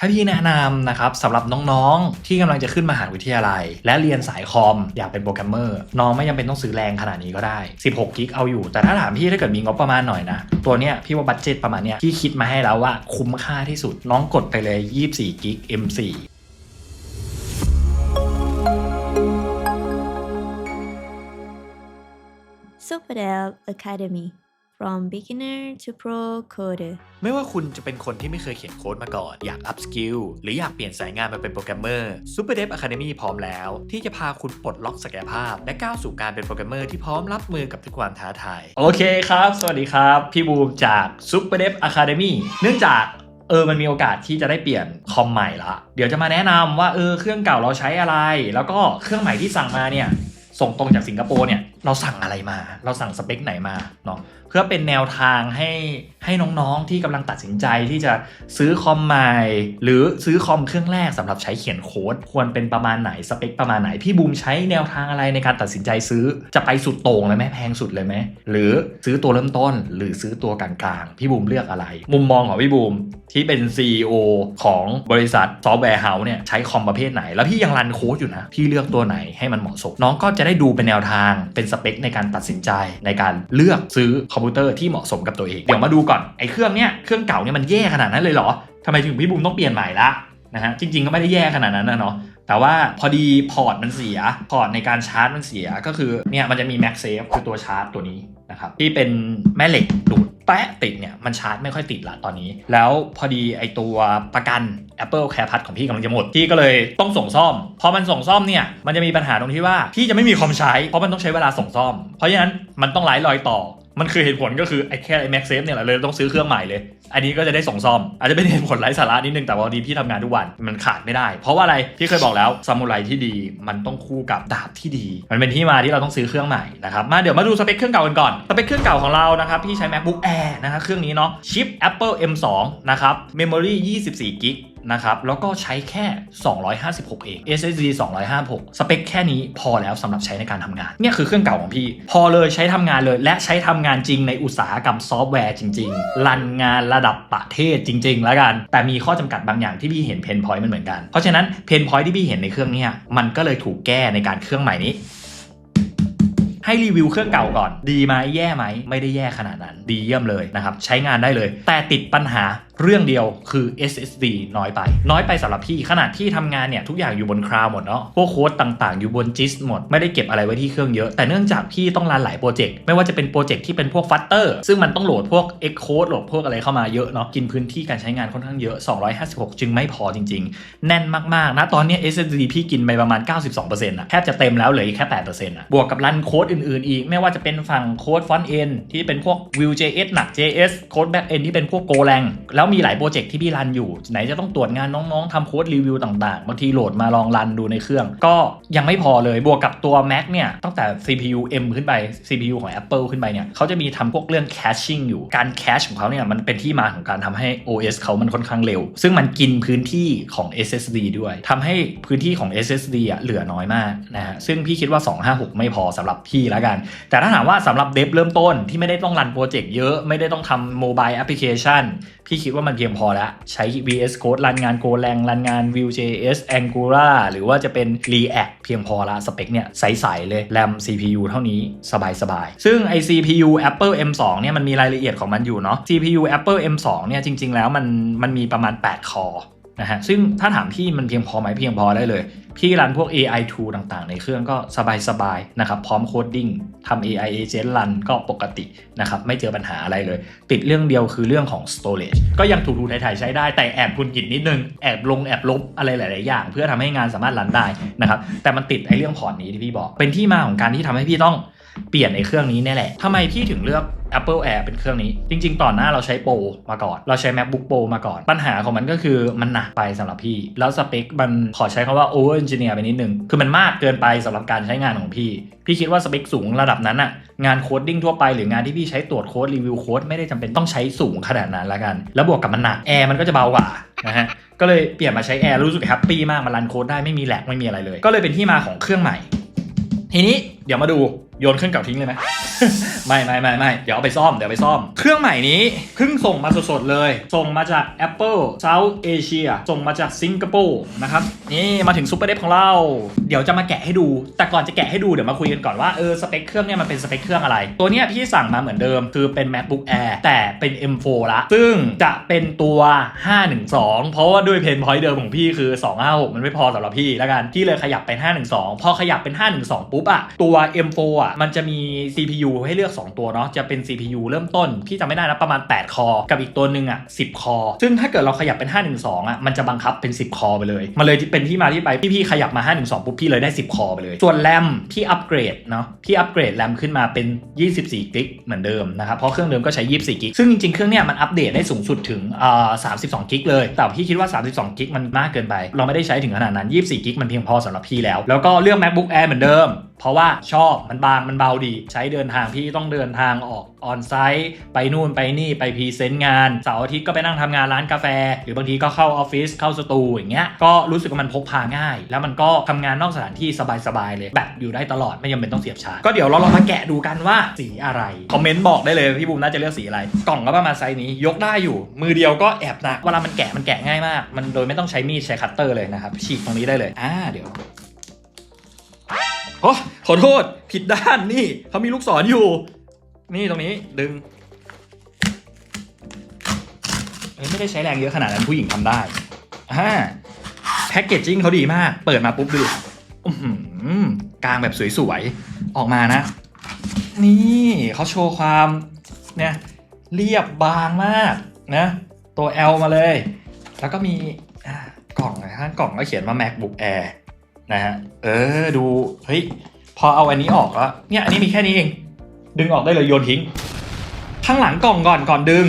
ถ้าพี่แนะนำนะครับสำหรับน้องๆ ที่กำลังจะขึ้นมหาวิทยาลัย และเรียนสายคอมอยากเป็นโปรแกรมเมอร์น้องไม่จำเป็นต้องซื้อแรงขนาดนี้ก็ได้ 16 กิกเอาอยู่ แต่ถ้าถามพี่ถ้าเกิดมีงบประมาณหน่อยนะ ตัวเนี้ยพี่ว่าบัตเจ็ตประมาณเนี้ยพี่คิดมาให้แล้วว่าคุ้มค่าที่สุดน้องกดไปเลย 24 กิก M4 Superdel Academy from beginner to pro coder ไม่ว่าคุณจะเป็นคนที่ไม่เคยเขียนโค้ดมาก่อน อยากอัพสกิลหรืออยากเปลี่ยนสายงานมาเป็นโปรแกรมเมอร์ Super Dev Academy พร้อมแล้ว ที่จะพาคุณปลดล็อกศักยภาพ และก้าวสู่การเป็นโปรแกรมเมอร์ที่พร้อมรับมือกับทุกความท้าทาย โอเคครับ สวัสดีครับ พี่บูมจาก Super Dev Academy เนื่องจากเออ มันมีโอกาสที่จะได้เปลี่ยนคอมใหม่ละ เดี๋ยวจะมาแนะนำว่าเออเครื่องเก่าเราใช้อะไร แล้วก็เครื่องใหม่ที่สั่งมาเนี่ยส่งตรงจากสิงคโปร์เนี่ยเราสั่งอะไรมา เราสั่งสเปคไหนมาเนาะเพื่อเป็นแนวทางให้ให้น้องๆที่กำลังตัดสินใจที่จะซื้อคอมใหม่ หรือซื้อคอมเครื่องแรกสำหรับใช้เขียนโค้ด ควรเป็นประมาณไหนสเปคประมาณไหน พี่บูมใช้แนวทางอะไรในการตัดสินใจซื้อจะไปสุดโต่งเลยไหมแพงสุดเลยไหมหรือซื้อตัวเริ่มต้น หรือซื้อตัวกลางๆพี่บูมเลือกอะไร มุมมองของพี่บูมที่เป็น CEO ของบริษัทซอฟต์แวร์เฮาส์เนี่ยใช้คอมประเภทไหน แล้วพี่ยังรันโค้ดอยู่นะพี่เลือกตัวไหนให้มันเหมาะสมน้องก็จะได้ดูเป็นแนวทางเป็นสเปคในการตัดสินใจในการเลือกซื้อคอมพิวเตอร์ที่เหมาะสมกับตัวเอง เดี๋ยวมาดูก่อนไอ้เครื่องเนี้ยเครื่องเก่าเนี่ยมันแย่ขนาดนั้นเลยเหรอทำไมถึงพี่บูมต้องเปลี่ยนใหม่ละ นะฮะจริง ๆ ก็ไม่ได้แย่ขนาดนั้นนะเนาะแต่ว่าพอดีพอร์ตมันเสีย พอร์ตในการชาร์จมันเสียก็คือเนี่ยมันจะมี MagSafe คือตัวชาร์จตัวนี้นะครับที่เป็นแม่เหล็กดูดแปะติดเนี่ยมันชาร์จไม่ค่อยติดละตอนนี้ แล้วพอดีไอตัวประกัน Apple Care Plus ของพี่กำลังจะหมดพี่ก็เลยต้องส่งซ่อม พอมันส่งซ่อมเนี่ยมันจะมีปัญหาตรงที่ว่าพี่จะไม่มีคอมใช้เพราะมันต้องใช้เวลาส่งซ่อม เพราะฉะนั้นมันต้องไล่รอยต่อ มันคือเหตุผลก็คือไอ้แค่ไอ้ Max Safe เนี่ยแหละเลยต้องซื้อเครื่องใหม่เลย อันนี้ก็จะได้ส่งซ่อม อาจจะเป็นเหตุผลไร้สาระนิดนึงแต่ว่าดีพี่ทำงานทุกวันมันขาดไม่ได้ เพราะว่าอะไรพี่เคยบอกแล้วซามูไรที่ดีมันต้องคู่กับดาบที่ดี มันเป็นที่มาที่เราต้องซื้อเครื่องใหม่นะครับมาเดี๋ยวมาดูสเปคเครื่องเก่ากันก่อนสเปคเครื่องเก่าของเรานะครับพี่ใช้ MacBook Air นะครับเครื่องนี้เนาะชิป Apple M2 นะครับ Memory 24 g b นะครับแล้วก็ใช้แค่ 256 เอง SSD 256 สเปคแค่นี้พอแล้วสำหรับใช้ในการทำงาน เนี่ยคือเครื่องเก่าของพี่ พอเลยใช้ทำงานเลยและใช้ทำงานจริงในอุตสาหกรรมซอฟต์แวร์จริง ๆ รันงานระดับประเทศจริง ๆ แล้วกัน แต่มีข้อจำกัดบางอย่างที่พี่เห็นเพนพอยต์มันเหมือนกัน เพราะฉะนั้นเพนพอยต์ที่พี่เห็นในเครื่องเนี้มันก็เลยถูกแก้ในการเครื่องใหม่นี้ให้รีวิวเครื่องเก่าก่อน ดีไหมแย่ไหม ไม่ได้แย่ขนาดนั้น ดีเยี่ยมเลยนะครับ ใช้งานได้เลย แต่ติดปัญหาเรื่องเดียวคือ SSD น้อยไป น้อยไปสำหรับพี่ขนาดที่ทำงานเนี่ย ทุกอย่างอยู่บนคลาวด์หมดเนาะพวกโค้ดต่างๆ อยู่บนจิสหมด ไม่ได้เก็บอะไรไว้ที่เครื่องเยอะ แต่เนื่องจากพี่ต้องรันหลายโปรเจกต์ไม่ว่าจะเป็นโปรเจกต์ที่เป็นพวกฟัตเตอร์ซึ่งมันต้องโหลดพวก Xcode โหลดพวกอะไรเข้ามาเยอะเนาะกินพื้นที่การใช้งานค่อนข้างเยอะ 256 จึงไม่พอจริง ๆ แน่นมากๆนะตอนนี้ SSD พี่กินไปประมาณ 92%อะแทบจะเต็มแล้วเหลือแค่8%อะบวกกับรันโค้ดอื่นๆอีกไม่ว่าจะเป็นฝั่งโค้ดฟอนต์เอนที่เป็นพวก Vue.js หนัก JS โค้ด back end ที่เป็นพวก Golang แล้วมีหลายโปรเจกต์ที่พี่รันอยู่ ไหนจะต้องตรวจงานน้องๆทำโค้ดรีวิวต่างๆบางทีโหลดมาลองรันดูในเครื่อง ก็ยังไม่พอเลยบวกกับตัว Mac เนี่ยตั้งแต่ CPU M ขึ้นไป CPU ของ Apple ขึ้นไปเนี่ยเขาจะมีทำพวกเรื่อง caching อยู่การ cache ของเขาเนี่ยมันเป็นที่มาของการทำให้ OS เขามันค่อนข้างเร็ว ซึ่งมันกินพื้นที่ของ SSD ด้วยทำให้พื้นที่ของ SSD อะเหลือน้อยมากนะฮะซึ่งพี่คิดว่า 256 ไม่พอสำหรับพี่แล้วกัน แต่ถ้าถามว่าสำหรับเดฟเริ่มต้นที่ไม่ได้ต้องรันโปรเจกต์เยอะไม่ได้ต้องทำโมบายแอปพลิเคชันพี่คิดว่ามันเพียงพอแล้ว ใช้ VS Code รันงาน Go แรงรันงาน Vue.js Angular หรือว่าจะเป็น React เพียงพอละสเปคเนี่ยใสๆเลย RAM CPU เท่านี้สบายๆ ซึ่งไอ CPU Apple M2 เนี่ยมันมีรายละเอียดของมันอยู่เนาะ CPU Apple M2 เนี่ยจริง ๆ แล้วมันมันมีประมาณ 8 คอ นะฮะซึ่งถ้าถามพี่มันเพียงพอไหมเพียงพอได้เลย พี่รันพวก AI tool ต่างๆ ในเครื่องก็สบายๆนะครับพร้อมโคดดิ้งทำ AI agent รันก็ปกตินะครับไม่เจอปัญหาอะไรเลย ติดเรื่องเดียวคือเรื่องของ storage ก็ยังถูๆไถ่ๆใช้ได้แต่แอบกุนกินนิดนึง แอบลงแอบลบอะไรหลาย ๆ อย่าง เพื่อทำให้งานสามารถรันได้นะครับแต่มันติดไอ้เรื่องพอร์ตนี้ที่พี่บอก เป็นที่มาของการที่ทำให้พี่ต้อง เปลี่ยนในเครื่องนี้แน่แหละทำไมพี่ถึงเลือก Apple Air เป็นเครื่องนี้ จริง ๆ ต่อนหน้าเราใช้โปรมาก่อน เราใช้ MacBook Pro มาก่อน ปัญหาของมันก็คือมันหนักไปสำหรับพี่ แล้วสเปคมันขอใช้คำว่า over engineer ไปนิดนึง คือมันมากเกินไปสำหรับการใช้งานของพี่ พี่คิดว่าสเปคสูงระดับนั้นอะงานโคดดิ้งทั่วไปหรืองานที่พี่ใช้ตรวจโค้ดรีวิวโค้ดไม่ได้จำเป็นต้องใช้สูงขนาดนั้นละกัน แล้วบวกกับมันหนักแอร์มันก็จะเบากว่านะฮะก็เลยเปลี่ยนมาใช้แอร์รู้สึกแฮปปี้มากมันรันโค้ดได้ไม่มีแหลกไม่มีอะไรเลย ก็เลยเป็นที่มาของเครื่องใหม่ ทีนี้เดี๋ยวมาดู โยนเครื่องเก่าทิ้งเลยไหมไม่ไม่ไม่ไม่เดี๋ยวเอาไปซ่อมเดี๋ยวไปซ่อม เครื่องใหม่นี้เพิ่งส่งมาสดๆเลย ส่งมาจาก Apple South Asia ส่งมาจากสิงคโปร์นะครับนี่มาถึงซูเปอร์เดฟของเรา เดี๋ยวจะมาแกะให้ดู แต่ก่อนจะแกะให้ดูเดี๋ยวมาคุยกันก่อนว่าเออสเปคเครื่องเนี่ยมันเป็นสเปคเครื่องอะไร ตัวเนี้ยพี่สั่งมาเหมือนเดิม คือเป็น MacBook Air แต่เป็น M4 ละซึ่งจะเป็นตัว 512 เพราะว่าด้วยเพนพอยต์เดิมของพี่คือ 256 มันไม่พอสำหรับพี่แล้วกันพี่เลยขยับเป็น 512 พอขยับเป็น 512 ปุ๊บอะตัว M4 อะมันจะมี CPU ให้เลือก 2 ตัวเนาะจะเป็น CPU เริ่มต้น พี่จำไม่ได้นะประมาณ 8 คอ กับอีกตัวหนึ่งอะ10 คอ ซึ่งถ้าเกิดเราขยับเป็น 512อะมันจะบังคับเป็น 10 คอไปเลยมันเลยเป็นที่มาที่ไปพี่พี่ขยับมา 512ปุ๊บพี่เลยได้ 10 คอไปเลย ส่วนแรมพี่อัปเกรดเนาะพี่อัปเกรดแรมขึ้นมาเป็น 24 กิกเหมือนเดิมนะครับเพราะเครื่องเดิมก็ใช้ 24 กิกซึ่งจริงๆเครื่องเนี้ยมันอัปเดตได้สูงสุดถึงอ่า32 กิกเลย แต่พี่คิดว่า 32 กิกมันมากเกินไป เราไม่ได้ใช้ถึงขนาดนั้น 24 กิกมันเพียงพอสำหรับพี่แล้ว แล้วก็เลือก MacBook Air เหมือนเดิม เพราะว่าชอบมันบางมันเบาดี ใช้เดินทางพี่ต้องเดินทางออกออนไซต์ไปนู่นไปนี่ไปพรีเซนต์งานเสาร์อาทิตย์ก็ไปนั่งทำงานร้านกาแฟ หรือบางทีก็เข้าออฟฟิศเข้าสตูอย่างเงี้ยก็รู้สึกว่ามันพกพาง่าย แล้วมันก็ทำงานนอกสถานที่สบายๆเลยแบตอยู่ได้ตลอดไม่จำเป็นต้องเสียบชาร์จก็เดี๋ยวเราลองมาแกะดูกันว่าสีอะไรคอมเมนต์บอกได้เลยพี่บูมน่าจะเลือกสีอะไร กล่องก็ประมาณไซส์นี้ยกได้อยู่มือเดียวก็แอบหนักเวลามันแกะมันแกะง่ายมาก มันโดยไม่ต้องใช้มีดใช้คัตเตอร์เลยนะครับฉีกตรงนี้ได้เลยอ่าเดี๋ยว โอ้ขอโทษ ผิดด้านนี่เขามีลูกศรอยู่ นี่ตรงนี้ดึงเอ้ยไม่ได้ใช้แรงเยอะขนาดนั้นผู้หญิงทำได้อ่าแพ็กเกจจิ้งเขาดีมาก เปิดมาปุ๊บดูกลางแบบสวยๆ ออกมานะ นี่เขาโชว์ความเนี่ยเรียบบางมากนะ ตัว L มาเลย แล้วก็มีกล่องนะฮะกล่องก็เขียนว่า MacBook Air นะฮะ เออดู เฮ้ย พอเอาอันนี้ออกแล้วเนี่ยอันนี้มีแค่นี้เอง ดึงออกได้เลยโยนทิ้ง ข้างหลังกล่องก่อนก่อนดึง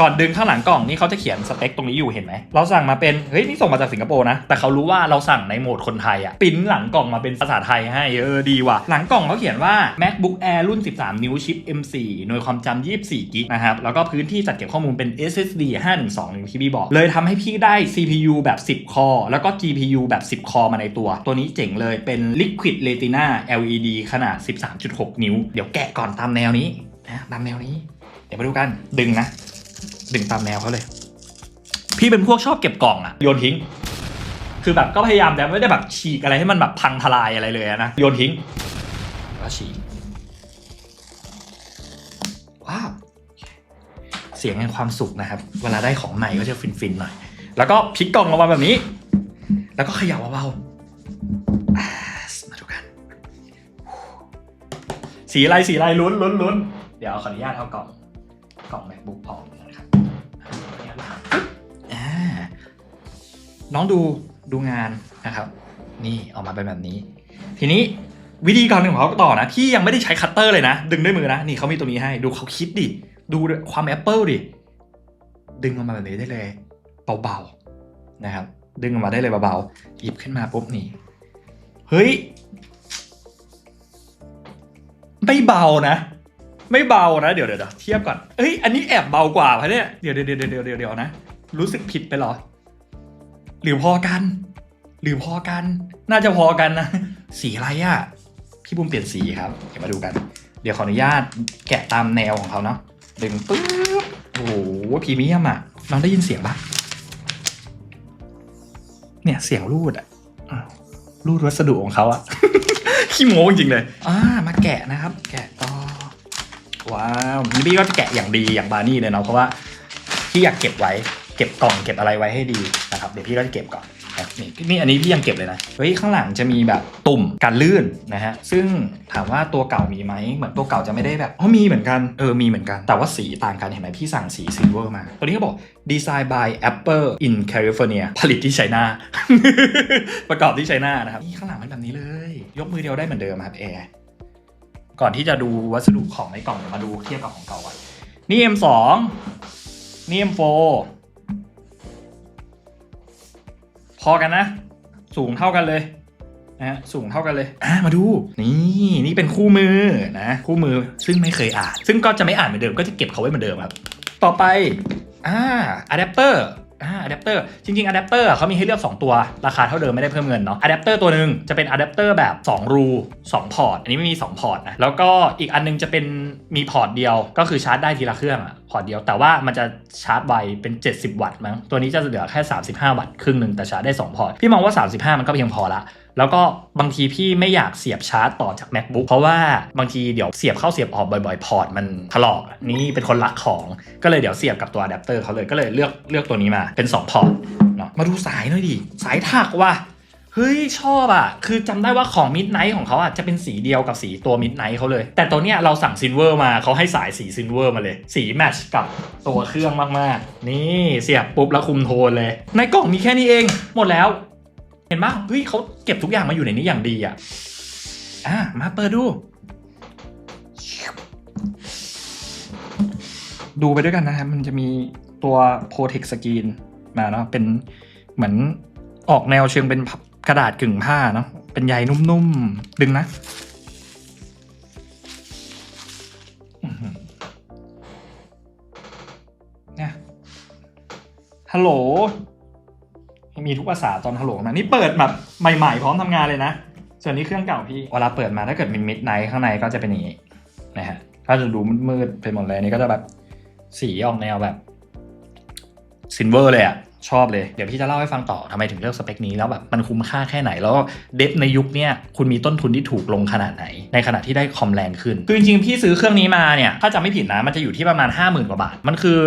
ก่อนดึงข้างหลังกล่องนี่เขาจะเขียนสเปคตรงนี้อยู่เห็นไหม เราสั่งมาเป็นเฮ้ยนี่ส่งมาจากสิงคโปร์นะ แต่เขารู้ว่าเราสั่งในโหมดคนไทยอะปิ้นหลังกล่องมาเป็นภาษาไทยให้เออดีว่ะ หลังกล่องเขาเขียนว่า MacBook Air รุ่น 13 นิ้วชิป M4 หน่วยความจำ24กิกนะครับแล้วก็พื้นที่จัดเก็บข้อมูลเป็น SSD 512อย่างที่พี่บอก เลยทำให้พี่ได้ CPU แบบ 10 คอแล้วก็ GPU แบบ 10 คอมาในตัว ตัวนี้เจ๋งเลยเป็น Liquid Retina LED ขนาด 13.6 นิ้ว เดี๋ยวแกะก่อนตามแนวนี้นะตามแนวนี้ เดี๋ยวมาดูกันดึงนะ ดึงตามแนวเขาเลย พี่เป็นพวกชอบเก็บกล่องอะโยนทิ้ง คือแบบก็พยายามแต่ไม่ได้แบบฉีกอะไรให้มันแบบพังทลายอะไรเลยนะโยนทิ้งแล้วฉีกว้าวเสียงแห่งความสุขนะครับ เวลาได้ของใหม่ก็จะฟินๆหน่อย แล้วก็พลิกกล่องออกมาแบบนี้ แล้วก็เขย่าเบาๆมาดูกัน สีอะไรสีอะไรลุ้นลุ้นลุ้นเดี๋ยวขออนุญาตเอากล่องกล่อง macbook พอ น้องดูดูงานนะครับ นี่ออกมาเป็นแบบนี้ ทีนี้วิธีการของเขาต่อนะพี่ยังไม่ได้ใช้คัตเตอร์เลยนะ ดึงด้วยมือนะ นี่เขามีตัวนี้ให้ดูเขาคิดดิ ดูความแอปเปิลดิ ดึงออกมาแบบนี้ได้เลย เบาๆนะครับ ดึงออกมาได้เลยเบาๆหยิบขึ้นมาปุ๊บนี่เฮ้ยไม่เบานะ ไม่เบานะ เดี๋ยวเดี๋ยวเทียบก่อนเอ้ยอันนี้แอบเบากว่าพะเนี่ยเดี๋ยวเดี๋ยวเดี๋ยวเดี๋ยวเดี๋ยวนะ รู้สึกผิดไปหรอ หรือพอกัน หรือพอกัน น่าจะพอกันนะ สีอะไรอะ่ะพี่บุ้มเปลี่ยนสีครับ เดี๋ยวมาดูกัน เดี๋ยวขออนุญาตแกะตามแนวของเขาเนาะดึงปึ๊บโอ้โหพรีเมียมอะน้องได้ยินเสียงปะเนี่ยเสียงรูดอะรูดวัสดุของเขาอะขี้โม้จริงเลย อ่า มาแกะนะครับ แกะต่อ ว้าวนี่พี่ก็แกะอย่างดีอย่างบานี่เลยเนาะ เพราะว่าพี่อยากเก็บไว้ เก็บกล่องเก็บอะไรไว้ให้ดีนะครับเดี๋ยวพี่ก็จะเก็บก่อนนี่นี่อันนี้พี่ยังเก็บเลยนะเฮ้ยข้างหลังจะมีแบบตุ่มกันลื่นนะฮะซึ่งถามว่าตัวเก่ามีไหมเหมือนตัวเก่าจะไม่ได้แบบอ๋อมีเหมือนกันเออมีเหมือนกันแต่ว่าสีต่างกันเห็นไหมพี่สั่งสีซิลเวอร์มาตัวนี้เขาบอก Design by Apple in California ผลิตที่ไชน่าประกอบที่ไชน่านะครับนี่ข้างหลังเป็นแบบนี้เลย ยกมือเดียวได้เหมือนเดิมครับแอร์ก่อนที่จะดูวัสดุของในกล่องมาดูเทียบกับของเก่าก่อนนี่ M2 นี่ M4 พอกันนะ สูงเท่ากันเลยนะฮะสูงเท่ากันเลยอะมาดู นี่นี่เป็นคู่มือนะคู่มือซึ่งไม่เคยอ่าน ซึ่งก็จะไม่อ่านเหมือนเดิมก็จะเก็บเขาไว้เหมือนเดิมครับ ต่อไปอ่าอะแดปเตอร์ อ่าอะแดปเตอร์จริงๆอะแดปเตอร์เขามีให้เลือก 2 ตัว ราคาเท่าเดิมไม่ได้เพิ่มเงินเนาะอะแดปเตอร์ตัวหนึ่งจะเป็นอะแดปเตอร์แบบ 2 รู 2 พอร์ต อันนี้ไม่มี 2 พอร์ตนะ แล้วก็อีกอันนึงจะเป็นมีพอร์ตเดียว ก็คือชาร์จได้ทีละเครื่องอะพอร์ตเดียว แต่ว่ามันจะชาร์จไวเป็น 70 วัตต์มั้ง ตัวนี้จะเหลือแค่ 35 วัตต์ครึ่งหนึ่งแต่ชาร์จได้ 2 พอร์ต พี่มองว่า 35 มันก็เพียงพอละ แล้วก็บางทีพี่ไม่อยากเสียบชาร์จต่อจาก macbook เพราะว่าบางทีเดี๋ยวเสียบเข้าเสียบออกบ่อยๆ พอร์ตมันถลอกนี่เป็นคนรักของก็เลยเดี๋ยวเสียบกับตัวอะแดปเตอร์เขาเลยก็เลยเลือกเลือกตัวนี้มาเป็น 2 พอร์ตเนาะมาดูสายหน่อยดิสายถักว่ะเฮ้ย ชอบอะ คือจำได้ว่าของ Midnight ของเขาอะจะเป็นสีเดียวกับสีตัว Midnight เขาเลย แต่ตัวเนี้ยเราสั่งซินเวอร์มาเขาให้สายสีซินเวอร์มาเลย สีแมทช์กับตัวเครื่องมาก ๆ นี่เสียบปุ๊บแล้วคุมโทนเลย ในกล่องมีแค่นี้เอง หมดแล้ว เห็นปะเฮ้ยเขาเก็บทุกอย่างมาอยู่ในนี้อย่างดีอะอะมาเปิดดู ดูไปด้วยกันนะครับมันจะมีตัว Protect Screen มาเนาะเป็นเหมือนออกแนวเชิงเป็นกระดาษกึ่งผ้าเนาะเป็นใยนุ่มๆ ดึงนะเนี่ยฮัลโหล มีทุกภาษาตอนฮัลโหลมานี่เปิดแบบใหม่ ๆ พร้อมทำงานเลยนะ ส่วนนี้เครื่องเก่าพี่เวลาเปิดมาถ้าเกิดเป็นมิดไนท์ข้างในก็จะเป็นอย่างนี้นะฮะก็จะดูมืดๆไปหมดเลยนี่ก็จะแบบสีออกแนวแบบซินเวอร์เลยอะ ชอบเลย เดี๋ยวพี่จะเล่าให้ฟังต่อทำไมถึงเลือกสเปคนี้แล้วแบบมันคุ้มค่าแค่ไหน แล้วเดฟในยุคนี้คุณมีต้นทุนที่ถูกลงขนาดไหน ในขณะที่ได้คอมแรงขึ้น คือจริงๆ พี่ซื้อเครื่องนี้มาเนี่ย ถ้าจำไม่ผิดนะ มันจะอยู่ที่ประมาณ 50,000 กว่าบาท มันคือ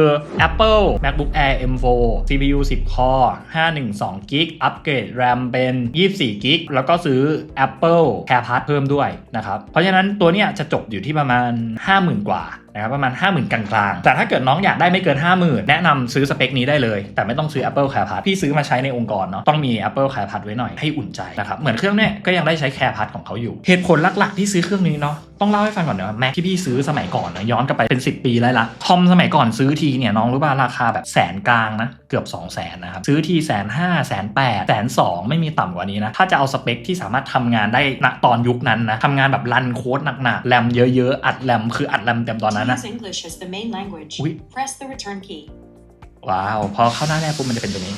Apple MacBook Air M4 CPU 10 Core 512 g b อัปเกรด RAM เป็น 24 g b แล้วก็ซื้อ Apple CarePass เพิ่มด้วยนะครับ เพราะฉะนั้นตัวเนี้ยจะจบอยู่ที่ประมาณ 50,000 กว่า นะครับประมาณ 50,000 กลางๆ แต่ถ้าเกิดน้องอยากได้ไม่เกิน 50,000 แนะนำซื้อสเปคนี้ได้เลย แต่ไม่ต้องซื้อ Apple CarePass พี่ซื้อมาใช้ในองค์กรเนาะต้องมี Apple CarePass ไว้หน่อยให้อุ่นใจนะครับเหมือนเครื่องเนี้ยก็ยังได้ใช้ CarePass ของเขาอยู่ เหตุผลหลักๆที่ซื้อเครื่องนี้เนาะ ต้องเล่าให้ฟังก่อนเนาะแม็กที่พี่ซื้อสมัยก่อนนะย้อนกลับไปเป็น 10 ปีแล้วละทอมสมัยก่อนซื้อทีเนี่ยน้องรู้ป่ะราคาแบบแสนกลางนะเกือบ 2 0 0แสนนะครับซื้อทีแสนห้าแสนแปดแสนสองไม่มีต่ำกว่านี้นะถ้าจะเอาสเปคที่สามารถทำงานได้ณตอนยุคนั้นนะทำงานแบบรันโค้ดหนักๆแรมเยอะๆอัดแรมคืออัดแรมเต็มตอนนั้น To นะ use English as the main language, Oui. press the return key. ว้าวพอเข้าหน้าแรกปุ๊บมันจะเป็นตัวนี้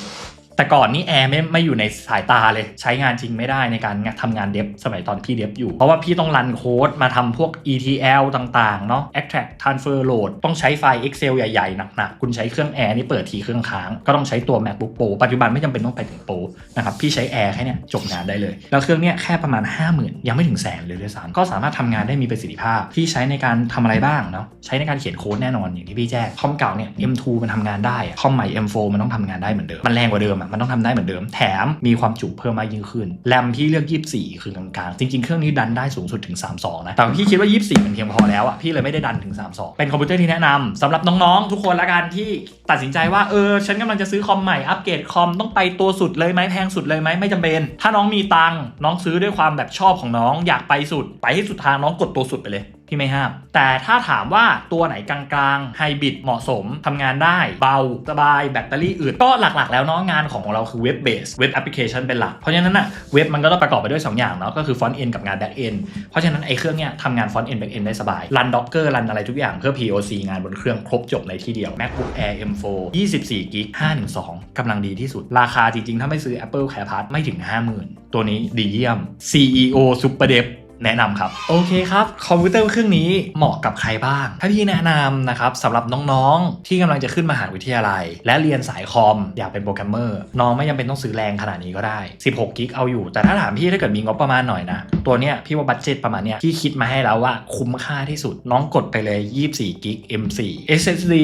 แต่ก่อนนี่แอร์ไม่ไม่อยู่ในสายตาเลย ใช้งานจริงไม่ได้ในการทำงานเดฟสมัยตอนพี่เดฟอยู่ เพราะว่าพี่ต้องรันโค้ดมาทำพวก ETL ต่างๆ เนาะ extract transfer load ต้องใช้ไฟล์ Excel ใหญ่ๆ หนักๆ คุณใช้เครื่องแอร์นี่เปิดทีเครื่องค้าง ก็ต้องใช้ตัว MacBook Pro ปัจจุบันไม่จำเป็นต้องไปถึง Pro นะครับ พี่ใช้แอร์แค่เนี้ยจบงานได้เลย แล้วเครื่องเนี้ยแค่ประมาณ 50,000 ยังไม่ถึงแสนเลยด้วยซ้ำก็สามารถทำงานได้มีประสิทธิภาพ พี่ใช้ในการทำอะไรบ้างเนาะ ใช้ในการเขียนโค้ดแน่นอนอย่างที่พี่แจ้งคอมเก่าเนี่ย M2 มันทำงานได้คอมใหม่ M4 มันต้องทำงานได้เหมือนเดิมมันแรงกว่าเดิมอะมันต้องทำได้เหมือนเดิม แถมมีความจุเพิ่มมากยิ่งขึ้น แรมพี่เลือก 24 คือกลางๆ จริงๆ เครื่องนี้ดันได้สูงสุดถึง 32 นะ แต่พี่คิดว่า 24 มันเพียงพอแล้วอะ พี่เลยไม่ได้ดันถึง 32 เป็นคอมพิวเตอร์ที่แนะนำสำหรับน้องๆ ทุกคนละกันที่ตัดสินใจว่า เออ ฉันกำลังจะซื้อคอมใหม่ อัปเกรดคอมต้องไปตัวสุดเลยไหมแพงสุดเลยไหมไม่จำเป็น ถ้าน้องมีตังน้องซื้อด้วยความแบบชอบของน้อง อยากไปสุด ไปให้สุดทางน้องกดตัวสุดไปเลย พี่ไม่ห้าม แต่ถ้าถามว่าตัวไหนกลางๆไฮบริดเหมาะสมทำงานได้ เบา สบาย แบตเตอรี่อึดก็หลักๆ แล้วเนาะงานของเราคือเว็บเบสเว็บแอปพลิเคชันเป็นหลัก เพราะฉะนั้นน่ะเว็บมันก็ต้องประกอบไปด้วย 2 อย่างเนาะก็คือฟอนต์เอนกับงานแบ็กเอนเพราะฉะนั้นไอ้เครื่องเนี้ยทำงานฟอนต์เอนแบ็กเอนได้สบายรันด็อกเกอร์รันอะไรทุกอย่างเพื่อ POC งานบนเครื่องครบจบในที่เดียว MacBook Air M4 24 g b 512กำลังดีที่สุด ราคาจริงๆ ถ้าไม่ซื้อ Apple CarePass ไม่ถึง 50,000 ตัวนี้ดีเยี่ยม CEO Super Dev แนะนำครับโอเคครับคอมพิวเตอร์เครื่องนี้เหมาะกับใครบ้าง ถ้าพี่แนะนำนะครับสำหรับน้องๆ ที่กำลังจะขึ้นมหาวิทยาลัย และเรียนสายคอมอยากเป็นโปรแกรมเมอร์น้องไม่จำเป็นต้องซื้อแรงขนาดนี้ก็ได้ 16 กิกเอาอยู่ แต่ถ้าถามพี่ถ้าเกิดมีงบประมาณหน่อยนะ ตัวเนี้ยพี่ว่าบัตเจ็ตประมาณเนี้ยพี่คิดมาให้แล้วว่าคุ้มค่าที่สุดน้องกดไปเลย 24 กิก M4 SSD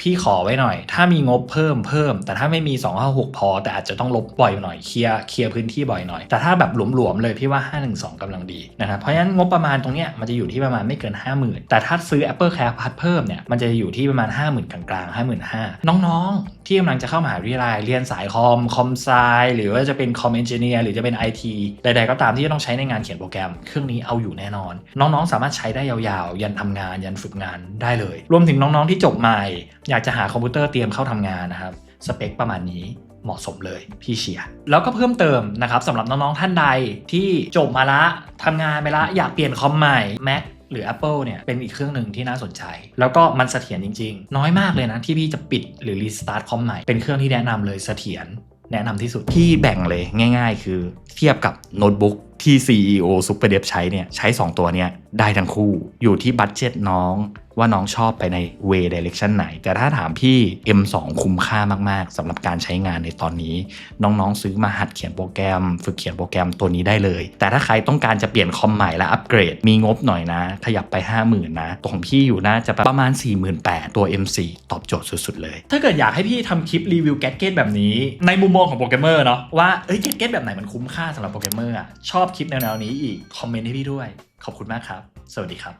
พี่ขอไว้หน่อย ถ้ามีงบเพิ่มเพิ่ม แต่ถ้าไม่มี256พอ แต่อาจจะต้องลบบ่อยหน่อยเคลียร์เคลียร์พื้นที่บ่อยหน่อย แต่ถ้าแบบหลวมๆเลยพี่ว่า 512กำลังดีนะครับเพราะฉะนั้นงบประมาณตรงเนี้ยมันจะอยู่ที่ประมาณไม่เกิน 50,000 แต่ถ้าซื้อ Apple Care Pass เพิ่มเนี่ยมันจะอยู่ที่ประมาณ 50,000 กลางๆ 55,000น้องๆ ที่กำลังจะเข้ามหาวิทยาลัยเรียนสายคอมคอมไซหรือว่าจะเป็นคอมเอนจิเนียร์หรือจะเป็น IT ใดๆก็ตามที่จะต้องใช้ในงานเขียนโปรแกรม เครื่องนี้เอาอยู่แน่นอน น้องๆ สามารถใช้ได้ยาวๆ ยันทำงานยันฝึกงานได้เลย รวมถึงน้องๆที่จบใหม่ อยากจะหาคอมพิวเตอร์เตรียมเข้าทำงานนะครับสเปคประมาณนี้ เหมาะสมเลยพี่เชียร์แล้วก็เพิ่มเติมนะครับสำหรับน้องๆท่านใดที่จบมาละทำงานไปละอยากเปลี่ยนคอมใหม่ Mac หรือ Apple เนี่ยเป็นอีกเครื่องหนึ่งที่น่าสนใจ แล้วก็มันเสถียรจริง ๆ น้อยมากเลยนะที่พี่จะปิดหรือรีสตาร์ทคอมใหม่เป็นเครื่องที่แนะนำเลยเสถียรแนะนำที่สุดพี่แบ่งเลยง่าย ๆ คือเทียบกับโน้ตบุ๊กที่ CEO Super Dev ใช้เนี่ยใช้ 2 ตัวเนี้ย ได้ทั้งคู่อยู่ที่บัตเจ็ตน้องว่าน้องชอบไปใน way direction ไหน แต่ถ้าถามพี่ M2 คุ้มค่ามาก ๆสำหรับการใช้งานในตอนนี้ น้องๆซื้อมาหัดเขียนโปรแกรม ฝึกเขียนโปรแกรมตัวนี้ได้เลย แต่ถ้าใครต้องการจะเปลี่ยนคอมใหม่และอัปเกรด มีงบหน่อยนะ ขยับไป 50,000 นะตัวของพี่อยู่น่าจะประมาณ 48,000 ตัว M4 ตอบโจทย์สุด ๆ เลย ถ้าเกิดอยากให้พี่ทำคลิปรีวิวแก d เกตแบบนี้ ในมุมมองของโปรแกรมเมอร์เนาะว่าเอ้ยแก d เกตแบบไหนมันคุ้มค่าสำหรับโปรแกรมเมอร์ชอบคลิปแนวๆนี้อีกคอมเมนต์ให้พี่ด้วย ขอบคุณมากครับ สวัสดีครับ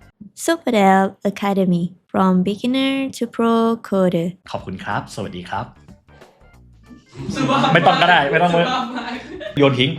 Superdev Academy from beginner to pro coder ขอบคุณครับ สวัสดีครับ ไม่ต้องก็ได้ ไม่ต้องเลยโยนทิ้ง